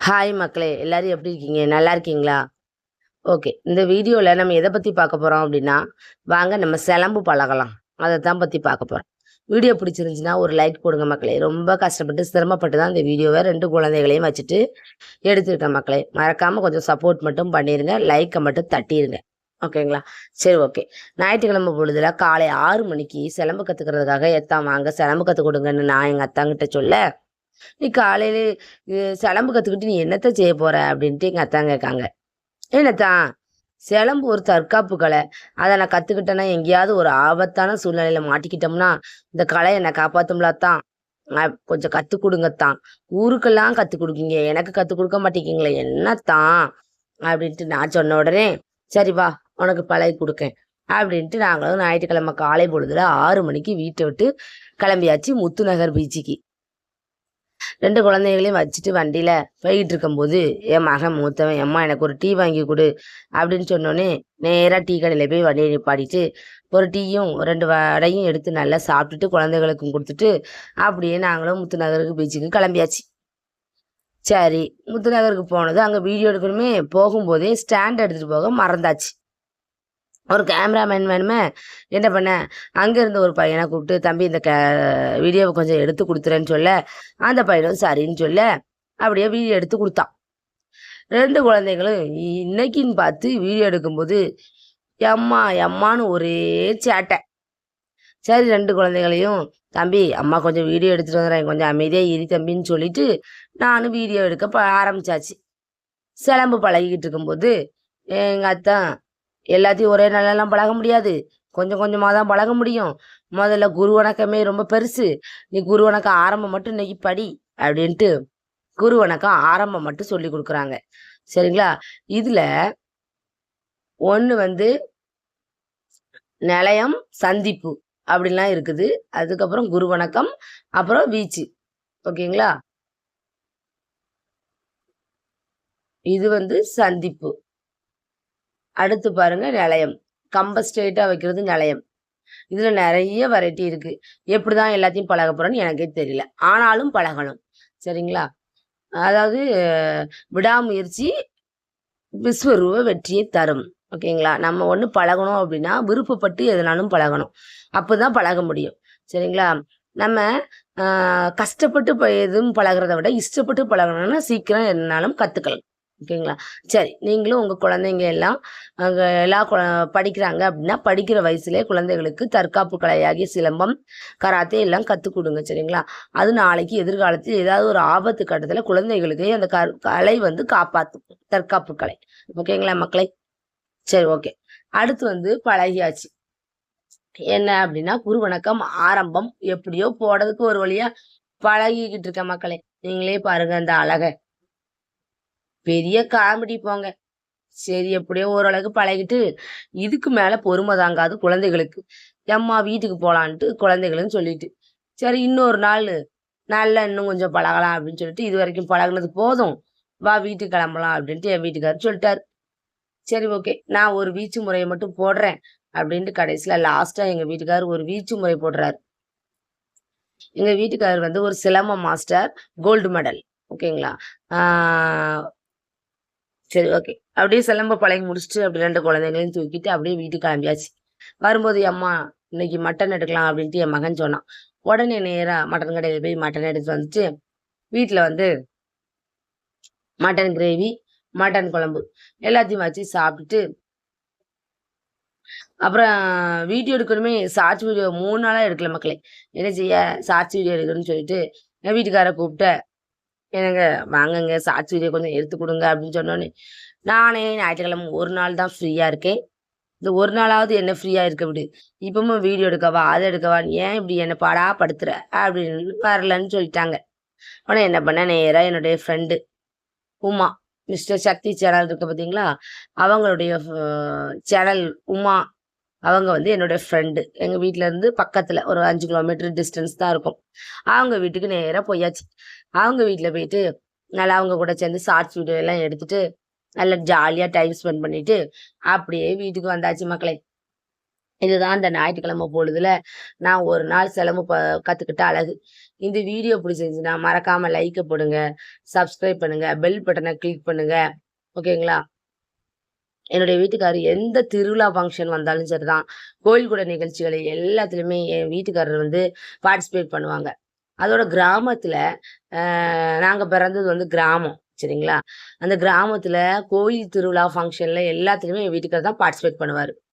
Hi மக்களே எல்லாரும் எப்படி இருக்கீங்க? நல்லா இருக்கீங்களா? ஓகே இந்த வீடியோவில் நம்ம எதை பற்றி பார்க்க போகிறோம் அப்படின்னா வாங்க நம்ம சிலம்பு பழகலாம். அதை தான் பற்றி பார்க்க போகிறோம் வீடியோ பிடிச்சிருந்துச்சின்னா ஒரு லைக் போடுங்க மக்களே. ரொம்ப கஷ்டப்பட்டு சிரமப்பட்டு தான் இந்த வீடியோவை ரெண்டு குழந்தைகளையும் வச்சுட்டு எடுத்துருக்கேன் மக்களே. மறக்காமல் கொஞ்சம் சப்போர்ட் மட்டும் பண்ணிடுங்க லைக்கை மட்டும் தட்டிடுங்க ஓகேங்களா சரி ஓகே ஞாயிற்றுக்கிழமை பொழுதுல காலை ஆறு மணிக்கு சிலம்பு கற்றுக்கிறதுக்காக எத்தான் வாங்க சிலம்பு கற்றுக் கொடுங்கன்னு நான் எங்கள் அத்தாங்கிட்ட சொல்ல நீ காலையில சிலம்பு கற்றுக்கிட்டு நீ என்னத்த செய்ய போற? அப்படின்ட்டு எங்கள் அத்தான் கேட்காங்க. என்னத்தான் சிலம்பு ஒரு தற்காப்பு கலை. அதை நான் கற்றுக்கிட்டேன்னா எங்கேயாவது ஒரு ஆபத்தான சூழ்நிலையில மாட்டிக்கிட்டோம்னா இந்த கலை என்னை காப்பாற்றும்லாத்தான் கொஞ்சம் கற்றுக் கொடுங்கத்தான். ஊருக்கெல்லாம் கற்றுக் கொடுக்குங்க. எனக்கு கற்றுக் கொடுக்க மாட்டேங்கிங்களே என்னத்தான் அப்படின்ட்டு நான் சொன்ன உடனே சரி வா உனக்கு பழகி கொடுக்கேன். அப்படின்ட்டு நாங்களும் ஞாயிற்றுக்கிழமை காலை பொழுதுல ஆறு மணிக்கு வீட்டை விட்டு கிளம்பியாச்சு முத்துநகர் பீச்சுக்கு. ரெண்டு குழந்தைகளையும் வச்சுட்டு வண்டியில் போயிட்டு இருக்கும்போது என் மகன் மூத்தவன் எம்மா எனக்கு ஒரு டீ வாங்கி கொடு அப்படின்னு சொன்னோடனே நேராக டீ கடையில் போய் வண்டியை நிப்பாடிட்டு ஒரு டீயும் ரெண்டு வடையும் எடுத்து நல்லா சாப்பிட்டுட்டு குழந்தைகளுக்கும் கொடுத்துட்டு அப்படியே நாங்களும் முத்துநகருக்கு பீச்சுக்கு கிளம்பியாச்சு. சரி முத்துநகருக்கு போனது அங்கே வீடியோ எடுக்கணுமே போகும்போதே ஸ்டாண்ட் எடுத்துகிட்டு போக மறந்தாச்சு. ஒரு கேமராமேன் வேணுமே என்ன பண்ண? அங்கேருந்து ஒரு பையனை கூப்பிட்டு தம்பி இந்த கே வீடியோவை கொஞ்சம் எடுத்து கொடுத்துறேன்னு சொல்ல. அந்த பையனும் சரின்னு சொல்ல. அப்படியே வீடியோ எடுத்து கொடுத்தான். ரெண்டு குழந்தைகளும் இன்னைக்குன்னு பார்த்து வீடியோ எடுக்கும்போது எம்மா எம்மான்னு ஒரே சேட்டை. சரி ரெண்டு குழந்தைகளையும் தம்பி அம்மா கொஞ்சம் வீடியோ எடுத்துட்டு வந்துடுறேன். கொஞ்சம் அமைதியாக இரு தம்பின்னு சொல்லிட்டு நானும் வீடியோ எடுக்க ப ஆரம்பிச்சாச்சு. சிலம்பு பழகிக்கிட்டு இருக்கும்போது எங்கள் அத்தான் எல்லாத்தையும் ஒரே நாளெல்லாம் பழக முடியாது. கொஞ்சம் கொஞ்சமாக தான் பழக முடியும். முதல்ல குரு வணக்கமே ரொம்ப பெருசு. நீ குரு வணக்கம் ஆரம்பம் மட்டும் இன்னைக்கு படி அப்படின்ட்டு குரு வணக்கம் ஆரம்பம் மட்டும் சொல்லி கொடுக்குறாங்க. சரிங்களா? இதில் ஒன்று வந்து நிலையம் சந்திப்பு அப்படிலாம் இருக்குது. அதுக்கப்புறம் குரு வணக்கம் அப்புறம் வீச்சு. ஓகேங்களா? இது வந்து சந்திப்பு. அடுத்து பாருங்க நிலையம். கம்ப வைக்கிறது நிலையம். இதில் நிறைய வெரைட்டி இருக்குது எப்படி தான் எல்லாத்தையும் பழக போகிறோன்னு எனக்கே தெரியல. ஆனாலும் பழகணும். சரிங்களா? அதாவது விடாமுயற்சி விஸ்வரூப வெற்றியை தரும். ஓகேங்களா? நம்ம ஒன்று பழகணும் அப்படின்னா விருப்பப்பட்டு எதுனாலும் பழகணும். அப்போதான் பழக முடியும். சரிங்களா? நம்ம கஷ்டப்பட்டு எதுவும் பழகிறத விட இஷ்டப்பட்டு பழகணும்னா சீக்கிரம் என்னாலும் கற்றுக்கலாம் ஓகேங்களா? சரி நீங்களும் உங்கள் குழந்தைங்க எல்லாம் அங்கே எல்லா குழ படிக்கிறாங்க அப்படின்னா படிக்கிற வயசுலேயே குழந்தைகளுக்கு தற்காப்பு கலையாகிய சிலம்பம் கராத்தே எல்லாம் கற்றுக் கொடுங்க சரிங்களா? அது நாளைக்கு எதிர்காலத்தில் ஏதாவது ஒரு ஆபத்து கட்டத்தில் குழந்தைகளுக்கு அந்த க கலை வந்து காப்பாற்றும் தற்காப்பு கலை ஓகேங்களா மக்களை? சரி ஓகே. அடுத்து வந்து பழகியாச்சு. என்ன அப்படின்னா குருவணக்கம் ஆரம்பம் எப்படியோ போடுறதுக்கு ஒரு வழியா பழகிக்கிட்டு இருக்க மக்களே. நீங்களே பாருங்க அந்த அழகை. பெரிய காமெடி போங்க. சரி எப்படியோ ஓரளவுக்கு பழகிட்டு இதுக்கு மேலே பொறுமை தாங்காது குழந்தைகளுக்கு. எம்மா வீட்டுக்கு போகலான்ட்டு குழந்தைகளும் சொல்லிட்டு சரி இன்னொரு நாள் நல்லா இன்னும் கொஞ்சம் பழகலாம் அப்படின்னு சொல்லிட்டு இது வரைக்கும் பழகுனது போதும். வா வீட்டுக்கு கிளம்பலாம் அப்படின்ட்டு என் வீட்டுக்காரர் சொல்லிட்டாரு. சரி ஓகே நான் ஒரு வீச்சு முறையை மட்டும் போடுறேன் அப்படின்ட்டு கடைசியில் லாஸ்ட்டாக எங்கள் வீட்டுக்காரர் ஒரு வீச்சு முறை போடுறாரு. எங்கள் வீட்டுக்காரர் வந்து ஒரு சிலம்ப மாஸ்டர் கோல்டு மெடல் ஓகேங்களா? சரி ஓகே அப்படியே சிலம்ப பழகி முடிச்சுட்டு அப்படி ரெண்டு குழந்தைங்களையும் தூக்கிட்டு அப்படியே வீட்டுக்கு கிளம்பியாச்சு. வரும்போது அம்மா இன்னைக்கு மட்டன் எடுக்கலாம் அப்படின்ட்டு என் மகன் சொன்னான். உடனே நேராக மட்டன் கடையில் போய் மட்டன் எடுத்து வந்துட்டு வீட்டில் வந்து மட்டன் கிரேவி மட்டன் குழம்பு எல்லாத்தையும் வச்சு சாப்பிட்டுட்டு அப்புறம் வீடியோ எடுக்கணுமே ஷார்ட்ஸ் வீடியோ மூணு நாளாக எடுக்கல மக்களே. என்ன செய்ய ஷார்ட்ஸ் வீடியோ எடுக்கணும்னு சொல்லிட்டு என் வீட்டுக்காரை கூப்பிட்டு எனக்கு வாங்கங்க ஷார்ட்ஸ் கொஞ்சம் எடுத்து கொடுங்க அப்படின்னு சொன்னோன்னே நானே ஞாயிற்றுக்கிழமை ஒரு நாள் தான் ஃப்ரீயாக இருக்கேன். இந்த ஒரு நாளாவது என்ன ஃப்ரீயாக இருக்க விடு. இப்பவும் வீடியோ எடுக்கவா அதை எடுக்கவா ஏன் இப்படி என்னை பாடா படுத்துற அப்படின்னு வரலன்னு சொல்லிட்டாங்க. உடனே என்ன பண்ண நேராக என்னுடைய friend Uma mister Sakthi channel இருக்க பார்த்தீங்களா அவங்களுடைய சேனல் உமா அவங்க வந்து என்னுடைய ஃப்ரெண்டு எங்கள் வீட்டிலேருந்து இருந்து பக்கத்தில் ஒரு அஞ்சு கிலோமீட்டர் டிஸ்டன்ஸ் தான் இருக்கும். அவங்க வீட்டுக்கு நேராக போயாச்சு. அவங்க வீட்டில் போயிட்டு நல்லா அவங்க கூட சேர்ந்து ஷார்ட்ஸ் வீடியோ எல்லாம் எடுத்துட்டு நல்லா ஜாலியாக டைம் ஸ்பெண்ட் பண்ணிட்டு அப்படியே வீட்டுக்கு வந்தாச்சு மக்களே. இதுதான் இந்த ஞாயிற்றுக்கிழமை பொழுதுல நான் ஒரு நாள் செலவு ப கற்றுக்கிட்ட அழகு. இந்த வீடியோ பிடிச்சிருந்துச்சுன்னா மறக்காமல் லைக்கை போடுங்க, சப்ஸ்கிரைப் பண்ணுங்கள் பெல் பட்டனை கிளிக் பண்ணுங்கள் ஓகேங்களா? என்னுடைய வீட்டுக்காரர் எந்த திருவிழா ஃபங்க்ஷன் வந்தாலும் சரிதான், கோயில் கூட நிகழ்ச்சிகளை எல்லாத்துலேயுமே என் வீட்டுக்காரர் வந்து பார்ட்டிசிபேட் பண்ணுவாங்க. அதோட கிராமத்தில் நாங்கள் பிறந்தது வந்து கிராமம். சரிங்களா? அந்த கிராமத்தில் கோயில் திருவிழா ஃபங்க்ஷனில் எல்லாத்துலேயுமே என் வீட்டுக்காரர் தான் பார்ட்டிசிபேட் பண்ணுவார்